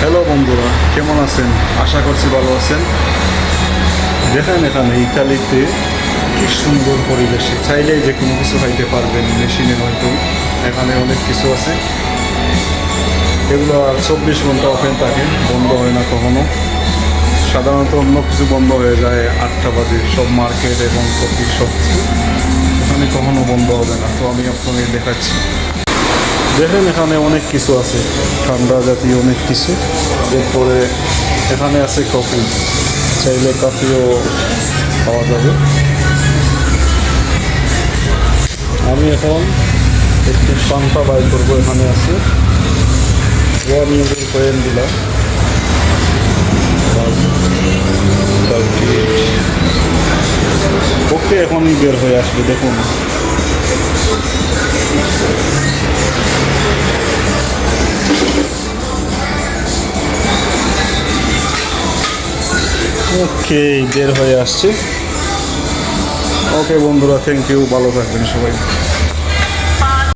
Hello বন্ধুরা। কেমন আছেন? আশা করছি ভালো আছেন। দেখেন এখানে ইতালিতে কি সুন্দর পরিবেশে। চাইলেই যে কোনো কিছু খাইতে পারবেন, মেশিনে হয়তো। এখানে অনেক কিছু আছে। এগুলো আর চব্বিশ ঘণ্টা ওপেন থাকে, বন্ধ হয় না কখনো। সাধারণত অন্য কিছু বন্ধ হয়ে যায়, আটটা বাজে, সব মার্কেট এবং কফি সব কিছু এখানে কখনো বন্ধ হবে না। তো আমি আপনাদের দেখাচ্ছি। দেখেন, এখানে অনেক কিছু আছে। ঠান্ডা জাতীয় অনেক কিছু। এরপরে এখানে আছে কফি চাইলে কফিও পাওয়া যাবে। আমি এখন একটি পান্তা বাই করব এখানে আছে। কয়েন দিলাম। ওকে এখনই বের হয়ে আসবে, দেখুন। ওকে বের হয়ে আসছে। ওকে বন্ধুরা থ্যাংক ইউ ভালো থাকবেন সবাই।